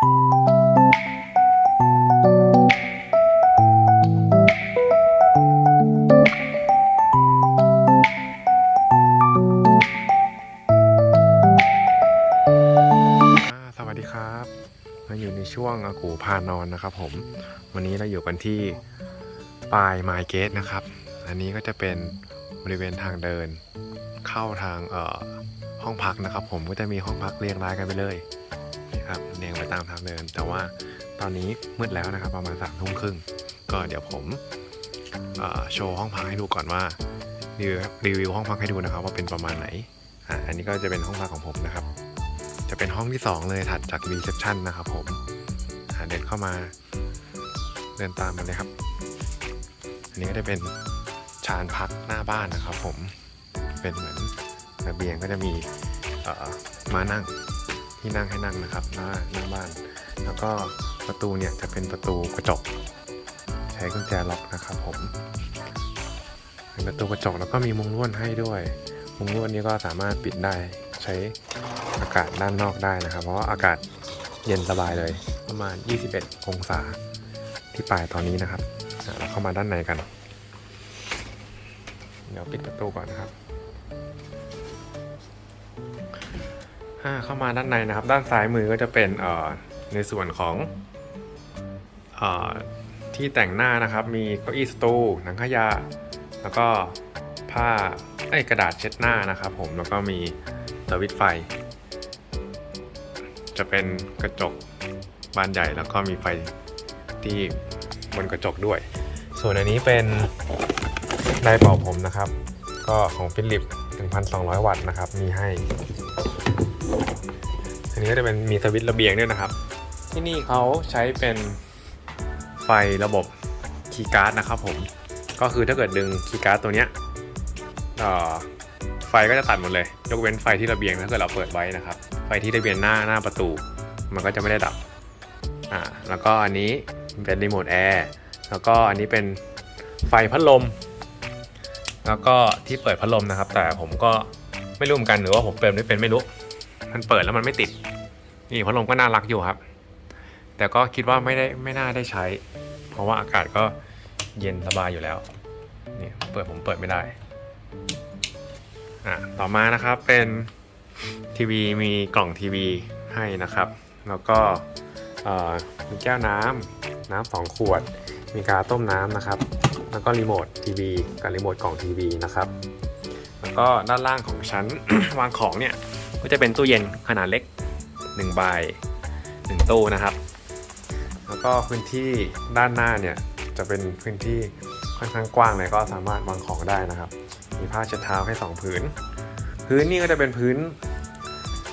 อ่าสวัสดีครับเราอยู่ในช่วงอากูพานอนนะครับผม วันนี้เราอยู่กันที่ปลายไมเกตนะครับ อันนี้ก็จะเป็นบริเวณทางเดิน เข้าทางห้องพักนะครับผมก็จะมีห้องพักเรียงรายกันไปเลย นี่ครับเรียงไปตามทางเดิน แต่ว่าตอนนี้มืดแล้วนะครับประมาณสามทุ่มครึ่งก็เดี๋ยวผมโชว์ห้องพักให้ดูก่อนว่ารีวิวรีวิวห้องพักให้ดูนะครับว่าเป็นประมาณไหนอ่าอันนี้ก็จะเป็นห้องพักของผมนะครับ จะเป็นห้องที่ 2 เลยถัดจากรีเซพชันนะครับผมเดินเข้ามาเดินตามมาเลยครับ อันนี้ก็จะเป็นชานพักหน้าบ้านนะครับผมเป็นเหมือนระเบียงก็จะมีเอ่อมานั่ง ที่นั่งให้นั่งนะครับหน้าหน้าบ้าน แล้วก็ประตูเนี่ยจะเป็นประตูกระจก ใช้กุญแจล็อกนะครับผมเป็นประตูกระจกแล้วก็มีมุงลวดให้ด้วยมุงลวดนี้ก็สามารถปิดได้ใช้อากาศด้านนอกได้นะครับ เพราะว่าอากาศเย็นสบายเลย ประมาณ 21 องศาที่ปลายตอนนี้นะครับเราเข้ามาด้านในกัน เดี๋ยวปิดประตูก่อนนะครับ เข้ามาด้านในนะครับ ด้านซ้ายมือก็จะเป็นในส่วนของอที่แต่งหน้านะครับ มีเก้าอี้สตูหนังขยะแล้วก็ผ้าไอ้กระดาษเช็ดหน้านะครับผมแล้วก็มีสวิตไฟ จะเป็นกระจกบานใหญ่แล้วก็มีไฟที่บนกระจกด้วย ส่วนอันนี้เป็นไดร์เป่าผมนะครับ ก็ของฟิลิป 1,200 วัตต์นะครับ มีให้ นนี้ก็จะเป็นมีสวิตช์ระเบียงด้วยนะครับ ที่นี่เขาใช้เป็นไฟระบบคีย์การ์ดนะครับผมก็คือถ้าเกิดดึงคีย์การ์ดตัวเนี้ยไฟก็จะตัดหมดเลย ยกเว้นไฟที่ระเบียงถ้าเกิดเราเปิดไว้นะครับ ไฟที่ระเบียงหน้าหน้าประตู มันก็จะไม่ได้ดับอ่าแล้วก็อันนี้เป็นรีโมทแอร์แล้วก็อันนี้เป็นไฟพัดลม แล้วก็ที่เปิดพัดลมนะครับ แต่ผมก็ไม่รู้เหมือนกันหรือว่าผมเปิดไม่เป็นไม่รู้ มันเปิดแล้วมันไม่ติด นี่พัดลมก็น่ารักอยู่ครับ แต่ก็คิดว่าไม่ได้ไม่น่าได้ใช้ เพราะว่าอากาศก็เย็นสบายอยู่แล้วนี่เปิดผมเปิดไม่ได้อะต่อมานะครับเป็นทีวีมีกล่องทีวีให้นะครับ แล้วก็มีแก้วน้ำน้ำสองขวด มีกาต้มน้ำนะครับ แล้วก็รีโมททีวีกับรีโมทกล่องทีวีนะครับ แล้วก็ด้านล่างของชั้น วางของเนี่ยก็จะเป็นตู้เย็นขนาดเล็ก 1ใบ1ตู้นะครับ แล้วก็พื้นที่ด้านหน้าเนี่ยจะเป็นพื้นที่ค่อนข้างกว้างเลยก็สามารถวางของได้นะครับ มีผ้าเช็ดเท้าให้สองผืนพื้นนี่ก็จะเป็นพื้น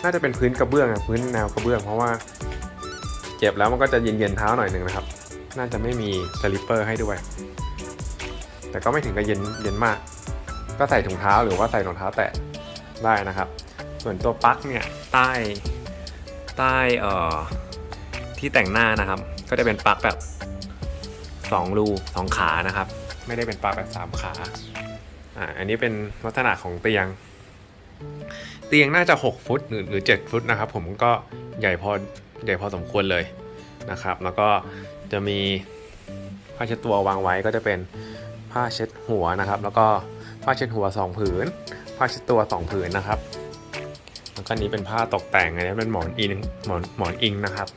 น่าจะเป็นพื้นกระเบื้องอะพื้นแนวกระเบื้อง เพราะว่าเก็บแล้วมันก็จะเย็นๆเท้าหน่อยหนึ่งนะครับ น่าจะไม่มีสลิปเปอร์ให้ด้วย แต่ก็ไม่ถึงกับเย็นเย็นมาก ก็ใส่ถุงเท้าหรือว่าใส่รองเท้าแตะได้นะครับ ส่วนตัวปลั๊กเนี่ยใต้ ใต้เอ่อที่แต่งหน้านะครับ ก็จะเป็นปลั๊กแบบ2รู2ขานะครับ ไม่ได้เป็นปลั๊กแบบ3ขาอ่าอันนี้เป็นลักษณะของเตียง เตียงน่าจะ 6 ฟุตหรือหรือ7ฟุตนะครับ ผมก็ใหญ่พอใหญ่พอสมควรเลยนะครับ แล้วก็จะมีผ้าเช็ดตัววางไว้ก็จะเป็นผ้าเช็ดหัวนะครับ แล้วก็ผ้าเช็ดหัว 2 ผืน ผ้าเช็ดตัว 2 ผืนนะครับ แล้วก็นี้เป็นผ้าตกแต่งอันนี้เป็นหมอนอิงหมอนหมอนอิงนะครับ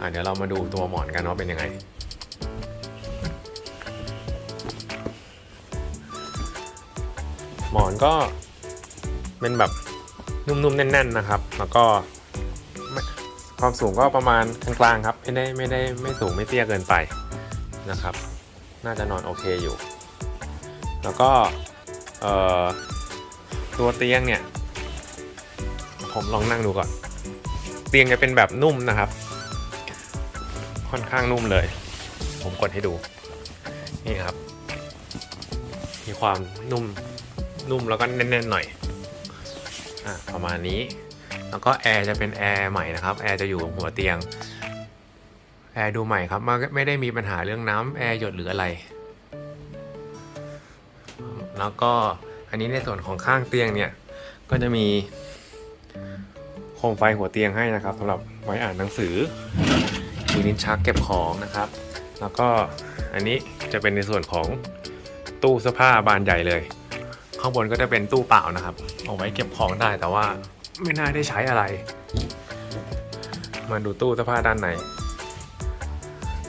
อ่าเดี๋ยวเรามาดูตัวหมอนกันว่าเป็นยังไงหมอนก็เป็นแบบนุ่มๆแน่น ๆนะครับ แล้วก็ความสูงก็ประมาณกลางๆครับ ไม่ได้ไม่ได้ไม่สูงไม่เตี้ยเกินไปนะครับ น่าจะนอนโอเคอยู่ แล้วก็ตัวเตียงเนี่ย ผมลองนั่งดูก่อน เตียงจะเป็นแบบนุ่มนะครับ ค่อนข้างนุ่มเลย ผมกดให้ดู นี่ครับ มีความนุ่มนุ่มแล้วก็แน่นๆหน่อยอะประมาณนี้ แล้วก็แอร์จะเป็นแอร์ใหม่นะครับ แอร์จะอยู่หัวเตียง แอร์ดูใหม่ครับไม่ได้มีปัญหาเรื่องน้ำแอร์หยดหรืออะไร แล้วก็อันนี้ในส่วนของข้างเตียงเนี่ย ก็จะมี โคมไฟหัวเตียงให้นะครับสำหรับไว้อ่านหนังสือมีลิ้นชักเก็บของนะครับ แล้วก็อันนี้จะเป็นในส่วนของตู้เสื้อผ้าบานใหญ่เลย ข้างบนก็จะเป็นตู้เปล่านะครับ เอาไว้เก็บของได้แต่ว่าไม่น่าได้ใช้อะไร มาดูตู้เสื้อผ้าด้านใน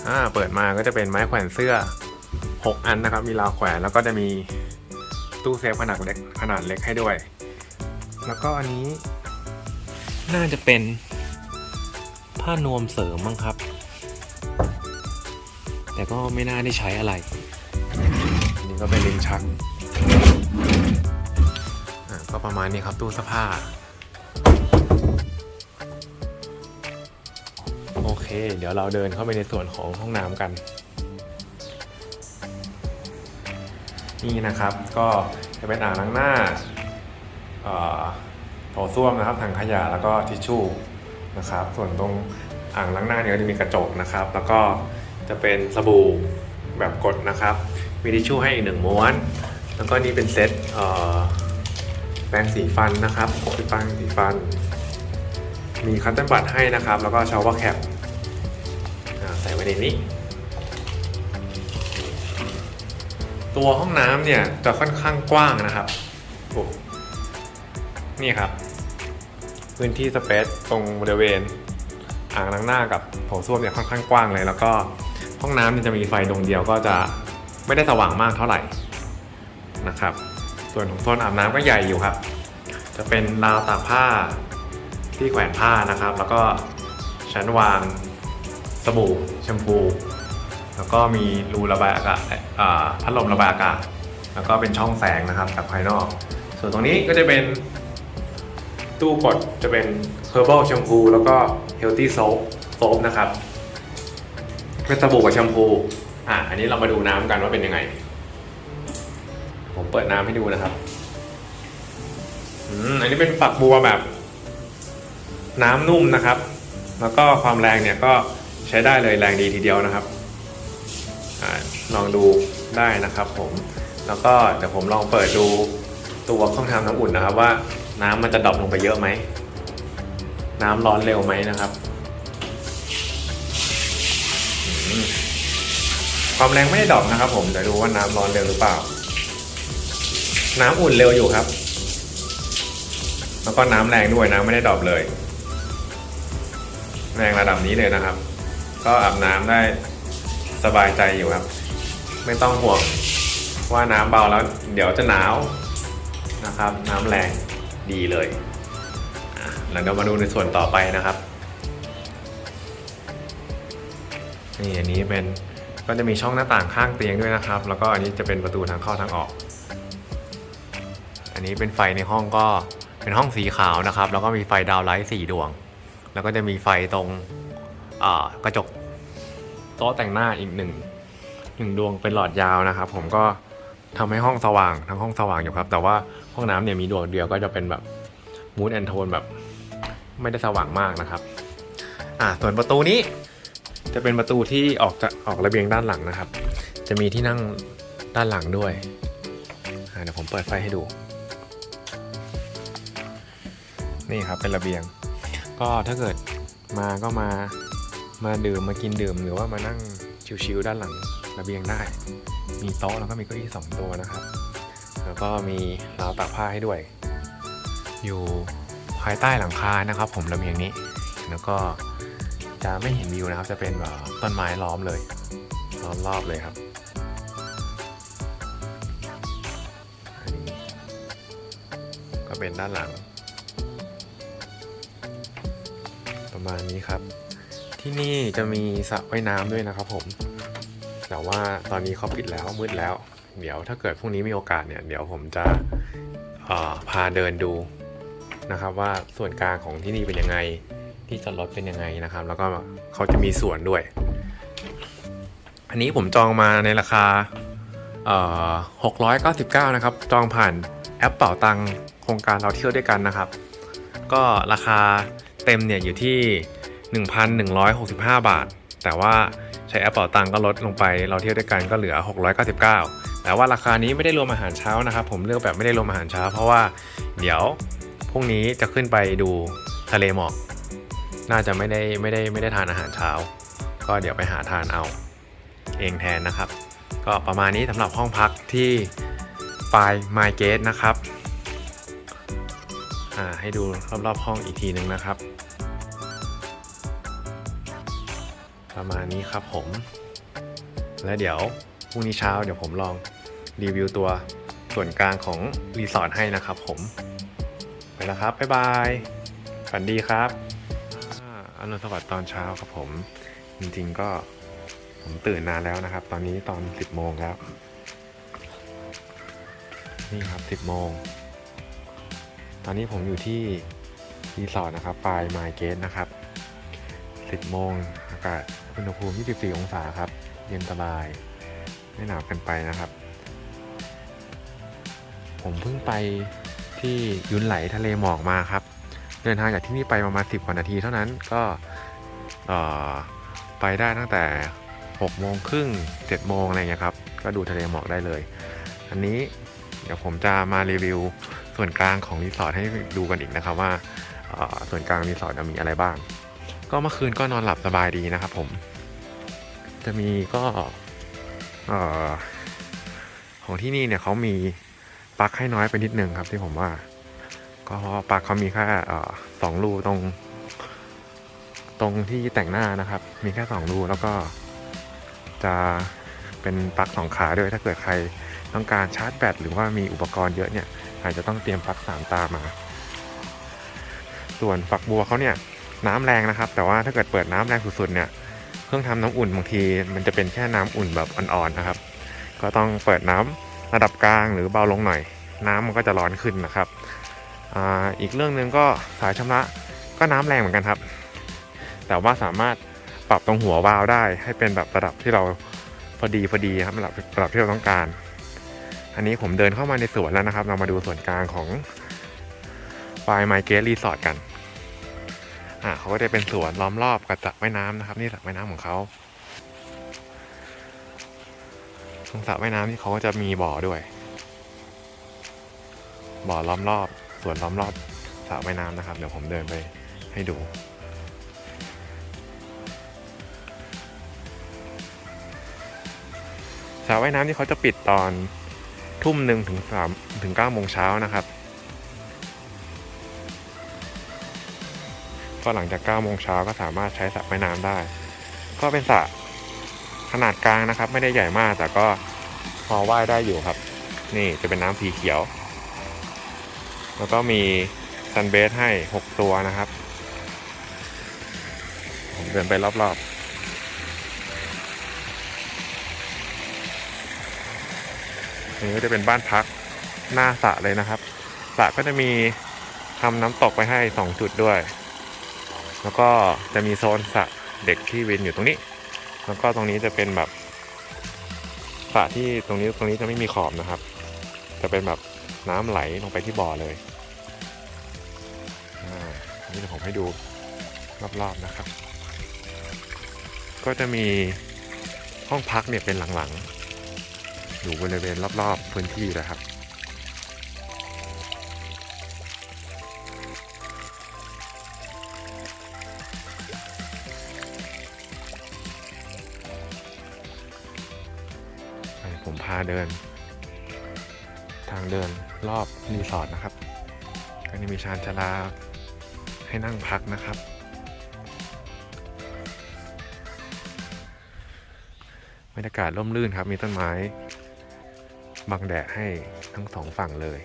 อ่าเปิดมาก็จะเป็นไม้แขวนเสื้อ 6 อันนะครับ มีราวแขวนแล้วก็จะมีตู้เซฟขนาดเล็กขนาดเล็กให้ด้วย แล้วก็อันนี้ น่าจะเป็น ผ้านวมเสริมมั้งครับ แต่ก็ไม่น่าได้ใช้อะไร อันนี้ก็เป็นลิ้นชักก็ประมาณนี้ครับตู้เสื้อผ้า โอเค เดี๋ยวเราเดินเข้าไปในส่วนของห้องน้ำกัน นี่นะครับก็จะเป็นอ่างล้างหน้า โถส้วมนะครับถังขยะแล้วก็ทิชชู่นะครับ ส่วนตรงอ่างล้างหน้าเนี่ยก็จะมีกระจกนะครับ แล้วก็จะเป็นสบู่แบบกดนะครับ มีทิชชู่ให้อีกหนึ่งม้วน แล้วก็นี่เป็นเซตแปรงสีฟันนะครับคือแปรงสีฟัน มีคัตเติ้ลบัตให้นะครับ แล้วก็ชาววอร์แคปใส่ไว้ในนี้ตัวห้องน้ำเนี่ยจะค่อนข้างกว้างนะครับโอ้นี่ครับ พื้นที่สเปซตรงบริเวณอ่างล้างหน้ากับโถส้วมเนี่ยค่อนข้างกว้างเลย แล้วก็ห้องน้ำเนี่ยจะมีไฟดวงเดียวก็จะไม่ได้สว่างมากเท่าไหร่นะครับ ส่วนของโซนอาบน้ำก็ใหญ่อยู่ครับ จะเป็นราวตากผ้าที่แขวนผ้านะครับ แล้วก็ชั้นวางสบู่แชมพู แล้วก็มีรูระบายอากาศพัดลมระบายอากาศ แล้วก็เป็นช่องแสงนะครับจากภายนอก ส่วนตรงนี้ก็จะเป็น ตู้กดจะเป็น Herbal Shampoo แล้วก็ Healthy Soap Soap นะครับเป็นสบู่กับแชมพูอะอันนี้เรามาดูน้ำกันว่าเป็นยังไง ผมเปิดน้ำให้ดูนะครับอืมอันนี้เป็นฝักบัวแบบ น้ำนุ่มนะครับ แล้วก็ความแรงเนี่ยก็ใช้ได้เลยแรงดีทีเดียวนะครับอลองดูได้นะครับผมแล้วก็เดี๋ยวผมลองเปิดดูตัวเครื่องทำน้ำอุ่นนะครับว่า น้ำมันจะดรอปลงไปเยอะไหม น้ำร้อนเร็วไหมนะครับ ความแรงไม่ได้ดรอปนะครับ ผมเดี๋ยวดูว่าน้ำร้อนเร็วหรือเปล่า น้ำอุ่นเร็วอยู่ครับ แล้วก็น้ำแรงด้วยน้ำไม่ได้ดรอปเลย แรงระดับนี้เลยนะครับ ก็อาบน้ำได้สบายใจอยู่ครับ ไม่ต้องห่วงว่าน้ำเบาแล้ว เดี๋ยวจะหนาวนะครับ น้ำแรง ดีเลยแล้วเรามาดูในส่วนต่อไปนะครับนี่อันนี้เป็นก็จะมีช่องหน้าต่างข้างเตียงด้วยนะครับ แล้วก็อันนี้จะเป็นประตูทางเข้าทางออก อันนี้เป็นไฟในห้องก็เป็นห้องสีขาวนะครับ แล้วก็มีไฟดาวไลท์สี่ดวง แล้วก็จะมีไฟตรงกระจกโต๊ะแต่งหน้าอีกหนึ่งหนึ่งดวงเป็นหลอดยาวนะครับ ผมก็ ทำให้ห้องสว่างทั้งห้องสว่างอยู่ครับ แต่ว่าห้องน้ำเนี่ยมีดวงเดียวก็จะเป็นแบบมูดแอนโทนแบบไม่ได้สว่างมากนะครับ อ่าส่วนประตูนี้จะเป็นประตูที่ออกจะออกระเบียงด้านหลังนะครับ จะมีที่นั่งด้านหลังด้วยเดี๋ยวผมเปิดไฟให้ดู นี่ครับเป็นระเบียง ก็ถ้าเกิดมาก็มามาดื่มมากินดื่มหรือว่ามานั่งชิวๆด้านหลังระเบียงได้ มีโต๊ะแล้วก็มีเก้าอี้สองตัวนะครับ แล้วก็มีราวตากผ้าให้ด้วย อยู่ภายใต้หลังคานะครับ ผมระเบียงนี้ แล้วก็จะไม่เห็นวิวนะครับ จะเป็นแบบต้นไม้ล้อมเลยล้อมรอบเลยครับนนก็เป็นด้านหลัง ประมาณนี้ครับ ที่นี่จะมีสระว่ายน้ำด้วยนะครับผม แต่ว่าตอนนี้เขาปิดแล้วมืดแล้ว เดี๋ยวถ้าเกิดพรุ่งนี้มีโอกาสเนี่ยเดี๋ยวผมจะพาเดินดูนะครับว่าส่วนกลางของที่นี่เป็นยังไงที่จอดรถเป็นยังไงนะครับ แล้วก็เขาจะมีสวนด้วย อันนี้ผมจองมาในราคาเอ่อ699นะครับ จองผ่านแอปเป่าตังโครงการเราเที่ยวด้วยกันนะครับ ก็ราคาเต็มเนี่ยอยู่ที่ 1,165 บาท แต่ว่าใช้แอปเป่าตังก็ลดลงไป เราเที่ยวด้วยกันก็เหลือ 699 แต่ว่าราคานี้ไม่ได้รวมอาหารเช้านะครับ ผมเลือกแบบไม่ได้รวมอาหารเช้า เพราะว่าเดี๋ยวพรุ่งนี้จะขึ้นไปดูทะเลหมอก น่าจะไม่ได้ไม่ได้ไม่ได้ทานอาหารเช้า ก็เดี๋ยวไปหาทานเอาเองแทนนะครับ ก็ประมาณนี้สำหรับห้องพักที่ปลายไมเกตนะครับอ่าให้ดูรอบๆห้องอีกทีหนึ่งนะครับ ประมาณนี้ครับผม และเดี๋ยวพรุ่งนี้เช้าเดี๋ยวผมลองรีวิวตัวส่วนกลางของรีสอร์ทให้นะครับผม ไปแล้วครับ บ๊ายบายฝันดีครับอ่าอรุสวัสดิ์ตอนเช้าครับผม จริงๆก็ผมตื่นนานแล้วนะครับ ตอนนี้ตอน 10 โมงแล้ว นี่ครับ 10 โมง ตอนนี้ผมอยู่ที่รีสอร์ทนะครับปลายไมเกตนะครับ 10 โมงอากาศ อุณหภูมิ 24 องศาครับ เย็นสบาย ไม่หนาวเกันไปนะครับ ผมเพิ่งไปที่ยุนไหลทะเลหมอกมาครับ เดินทางจากที่นี่ไปประมาณ 10 กว่านาทีเท่านั้นก็ไปได้ตั้งแต่ 6 โมงครึ่ง 7 โมงอะไรเงี้ยครับ ก็ดูทะเลหมอกได้เลย อันนี้เดี๋ยวผมจะมารีวิวส่วนกลางของรีสอร์ทให้ดูกันอีกนะครับว่าส่วนกลางรีสอร์ทมีอะไรบ้าง ก็เมื่อคืนก็นอนหลับสบายดีนะครับผม จะมีก็ออของที่นี่เนี่ยเขามีปลั๊กให้น้อยไปนิดนึงครับที่ผมว่า ก็เพราะปลั๊กเขามีแค่สองรูตรง ตรงที่แต่งหน้านะครับ มีแค่สองรูแล้วก็ จะเป็นปลั๊กสองขาด้วยถ้าเกิดใครต้องการชาร์จแบตหรือว่ามีอุปกรณ์เยอะเนี่ยอาจจะต้องเตรียมปลั๊กสามตามา ส่วนฝักบัวเขาเนี่ย น้ำแรงนะครับ แต่ว่าถ้าเกิดเปิดน้ำแรงสุดๆเนี่ยเครื่องทำน้ำอุ่นบางที มันจะเป็นแค่น้ำอุ่นแบบอ่อนๆนะครับ ก็ต้องเปิดน้ำระดับกลางหรือเบาลงหน่อย น้ำมันก็จะร้อนขึ้นนะครับอ่าอีกเรื่องหนึ่งก็สายชำระก็น้ำแรงเหมือนกันครับ แต่ว่าสามารถปรับตรงหัววาล์วได้ให้เป็นแบบระดับที่เราพอดีพอดีครับระดับระดับที่เราต้องการ อันนี้ผมเดินเข้ามาในสวนแล้วนะครับ เรามาดูส่วนกลางของปลายไมเกรรีสอร์ทกัน อ่าเขาก็จะเป็นสวนล้อมรอบกับสระว่ายน้ำนะครับ นี่สระว่ายน้ำของเขาตรงสระว่ายน้ำที่เขาก็จะมีบ่อด้วย บ่อล้อมรอบสวนล้อมรอบสระว่ายน้ำนะครับ เดี๋ยวผมเดินไปให้ดูสระว่ายน้ำที่เขาจะปิดตอนทุ่มหนึ่งถึงสามถึงเก้าโมงเช้านะครับ ก็หลังจาก9โมงเช้าก็สามารถใช้สระว่ายน้ำได้ ก็เป็นสระขนาดกลางนะครับ ไม่ได้ใหญ่มากแต่ก็พอว่ายได้อยู่ครับ นี่จะเป็นน้ำสีเขียว แล้วก็มีซันเบสให้ 6 ตัวนะครับ ผมเดินไปรอบๆอันนี้ก็จะเป็นบ้านพักหน้าสระเลยนะครับสระก็จะมีทำน้ำตกไปให้ 2 จุดด้วย แล้วก็จะมีโซนสระเด็กที่วินอยู่ตรงนี้ แล้วก็ตรงนี้จะเป็นแบบสระที่ตรงนี้ตรงนี้จะไม่มีขอบนะครับ จะเป็นแบบน้ำไหลลงไปที่บ่อเลยอ่านนี้เดี๋ยวผมให้ดูรอบๆนะครับ ก็จะมีห้องพักเนี่ยเป็นหลังๆ อยู่บริเวณรอบๆพื้นที่นะครับ ผมพาเดิน ทางเดินรอบรีสอร์ทนะครับก็จะมีชานชาลาให้นั่งพักนะครับ บรรยากาศร่มรื่นครับ มีต้นไม้บังแดดให้ทั้งสองฝั่งเลย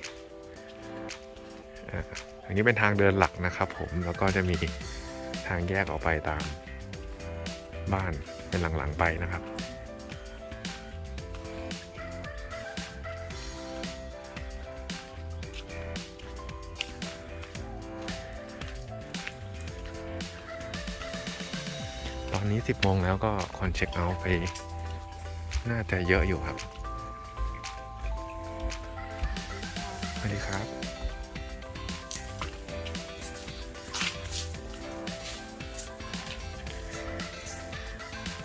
อันนี้เป็นทางเดินหลักนะครับผม แล้วก็จะมีทางแยกออกไปตามบ้านเป็นหลังๆไปนะครับ อนนี้ 10โมงแล้วก็คนเช็คเอาท์ไป น่าจะเยอะอยู่ครับ สวัสดีครับ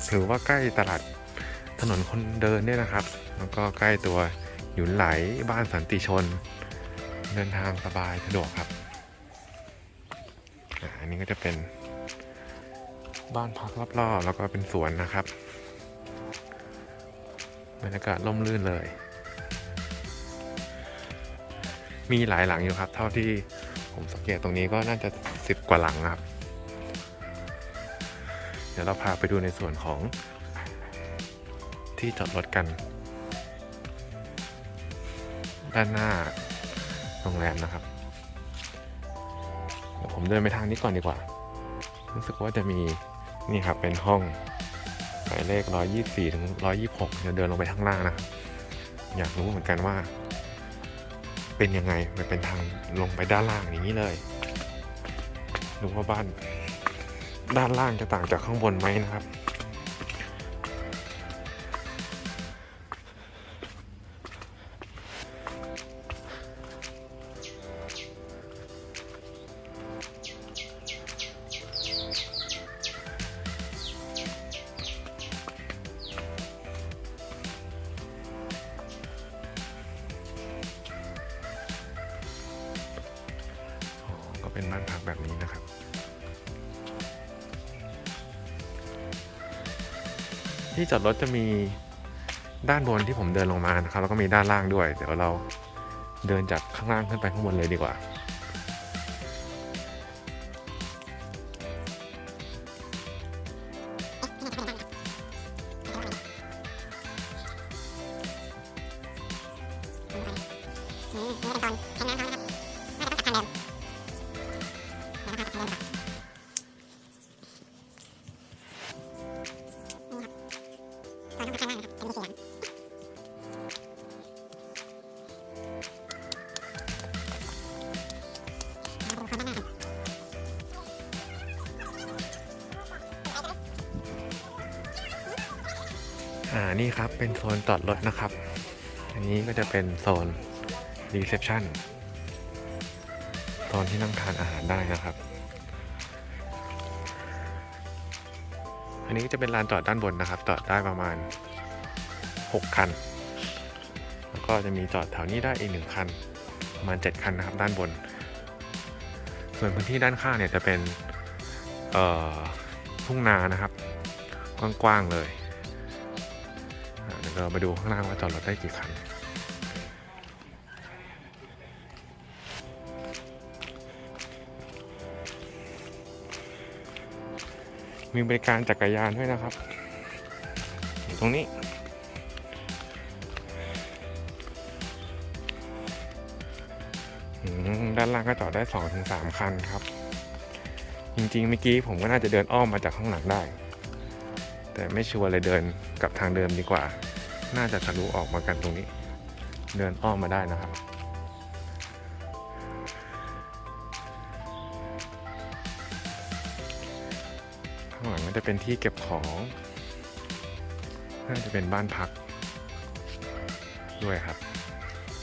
ถือว่าใกล้ตลาดถนนคนเดินเนี่ยนะครับ แล้วก็ใกล้ตัวหยุนไหลบ้านสันติชน เดินทางสบายสะดวกครับอ่านี้ก็จะเป็น บ้านพักรอบๆแล้วก็เป็นสวนนะครับบรรยากาศร่มรื่นเลย มีหลายหลังอยู่ครับ เท่าที่ผมสังเกตตรงนี้ก็น่าจะสิบกว่าหลังครับ เดี๋ยวเราพาไปดูในส่วนของที่จอดรถกัน ด้านหน้าโรงแรมนะครับเดี๋ยวผมเดินไปทางนี้ก่อนดีกว่า รู้สึกว่าจะมี นี่ครับเป็นห้องหมายเลข 124 ถึง 126 เดี๋ยวเดินลงไปข้างล่างนะ อยากรู้เหมือนกันว่า เป็นยังไง มันเป็นทางลงไปด้านล่างอย่างนี้เลยดูว่าบ้าน ด้านล่างจะต่างจากข้างบนไหมนะครับ ที่จอดรถจะมีด้านบนที่ผมเดินลงมานะครับแล้วก็มีด้านล่างด้วย เดี๋ยวเราเดินจากข้างล่างขึ้นไปข้างบนเลยดีกว่า นี่ครับเป็นโซนจอดรถนะครับ อันนี้ก็จะเป็นโซนรีเซพชันโซนที่นั่งทานอาหารได้นะครับ อันนี้ก็จะเป็นลานจอดด้านบนนะครับ จอดได้ประมาณ 6 คัน แล้วก็จะมีจอดแถวนี้ได้อีกหนึ่งคัน ประมาณ 7 คันนะครับด้านบน ส่วนพื้นที่ด้านข้างเนี่ยจะเป็นทุ่งนานะครับ กว้างๆเลย เรามาดูข้างล่างว่าจอดรถได้กี่คันมีบริการจักรยานด้วยนะครับ ตรงนี้ ด้านล่างก็จอดได้2อถึงสคันครับ จริงๆเมื่อกี้ผมก็น่าจะเดินอ้อมมาจากข้างหลังได้ แต่ไม่ชัวร์เลยเดินกลับทางเดิมดีกว่า น่าจะทะลุออกมากันตรงนี้ เดินอ้อมมาได้นะครับ ข้างหลังก็จะเป็นที่เก็บของ น่าจะเป็นบ้านพัก ด้วยครับ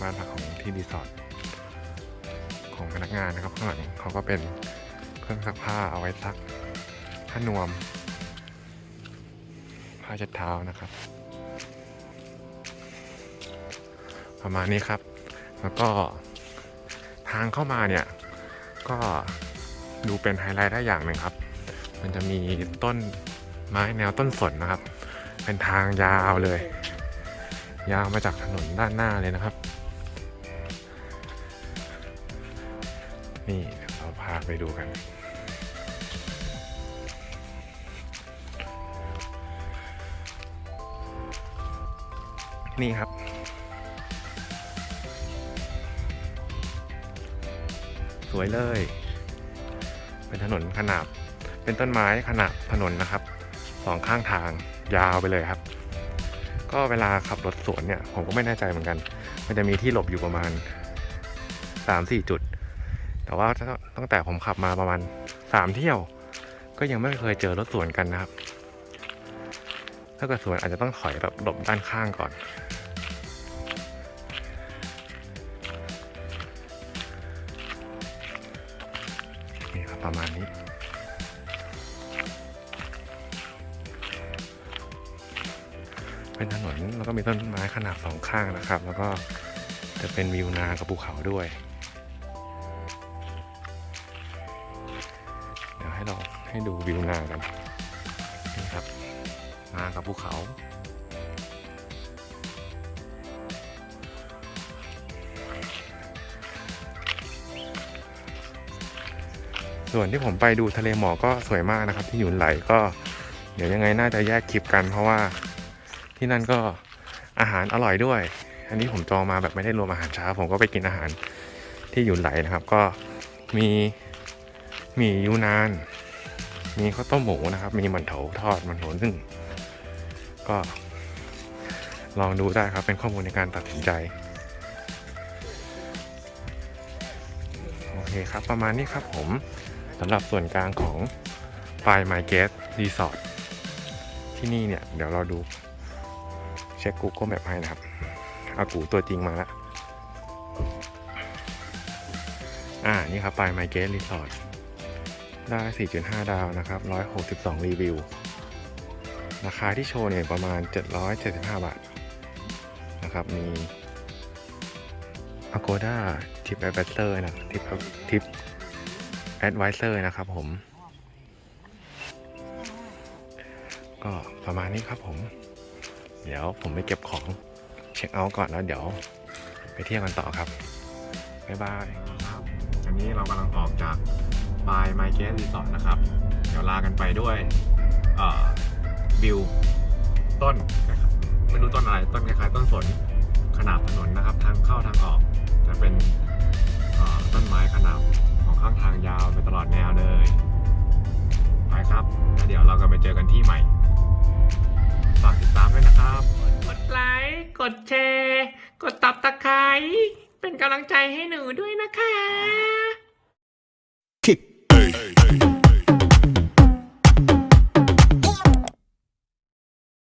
บ้านพักของที่รีสอร์ทของพนักงานนะครับ ข้างหลังเขาก็เป็นเครื่องซักผ้าเอาไว้ซักผ้านวมผ้าเช็ดเท้านะครับ ประมาณนี้ครับ แล้วก็ทางเข้ามาเนี่ยก็ดูเป็นไฮไลท์ได้อย่างหนึ่งครับ มันจะมีต้นไม้แนวต้นสนนะครับ เป็นทางยาวเลย ยาวมาจากถนนด้านหน้าเลยนะครับ นี่เดี๋ยวเราพาไปดูกันนี่ครับ สวยเลย เป็นถนนขนาบ เป็นต้นไม้ขนาบถนนนะครับสองข้างทางยาวไปเลยครับ ก็เวลาขับรถสวนเนี่ย ผมก็ไม่แน่ใจเหมือนกัน มันจะมีที่หลบอยู่ประมาณ3-4จุด แต่ว่าตั้งแต่ผมขับมาประมาณ3เที่ยว ก็ยังไม่เคยเจอรถสวนกันนะครับ ถ้าเกิดสวนอาจจะต้องถอยแบบหลบด้านข้างก่อน ประมาณนี้ เป็นถนนแล้วก็มีต้นไม้ขนาดสองข้างนะครับ แล้วก็จะเป็นวิวนากับภูเขาด้วย เดี๋ยวให้เราให้ดูวิวนากันนี่ครับนากับภูเขา ส่วนที่ผมไปดูทะเลหมอกก็สวยมากนะครับ ที่หยุนไหลก็ เดี๋ยวยังไงน่าจะแยกคลิปกัน เพราะว่าที่นั่นก็อาหารอร่อยด้วย อันนี้ผมจองมาแบบไม่ได้รวมอาหารเช้า ผมก็ไปกินอาหารที่หยุนไหลนะครับ ก็มีมียูนาน มีข้าวต้มหมูนะครับ มีมันโถทอดมันโถซึ่ง ก็ ลองดูได้ครับเป็นข้อมูลในการตัดสินใจโอเคครับ ประมาณนี้ครับผม สำหรับส่วนกลางของปลาย My Guest Resort ที่นี่เนี่ย เดี๋ยวเราดู เช็ค Google Map ให้นะครับอากูตัวจริงมาล้วอ่า นี่ครับปลาย My Guest Resort ได้ 4.5 ดาวนะครับ 162 รีวิว ราคาที่โชว์เนี่ยประมาณ 775 บาท นะครับ มี Agoda Tip Advisor นะ Tip Tip Advisor นะครับผม ก็ประมาณนี้ครับผม เดี๋ยวผมไปเก็บของเช็คเอาท์ก่อนแล้วเดี๋ยวไปเที่ยวกันต่อครับ บ๊ายบายครับอันนี้เรากำลังออกจากบายไมเกสรีสอร์ทนะครับ เดี๋ยวลากันไปด้วยวิวต้นนะครับไม่รู้ต้นอะไร ต้นคล้ายๆต้นสนขนาบถนนนะครับ ทางเข้าทางออกจะเป็นต้นไม้ขนาบางทางยาวไปตลอดแนวเลย ไปครับ แล้วเดี๋ยวเราก็ไปเจอกันที่ใหม่ ฝากติดตามด้วยนะครับ กดไลค์ กดแชร์ กดตับตะไคร้เป็นกำลังใจให้หนูด้วยนะคะ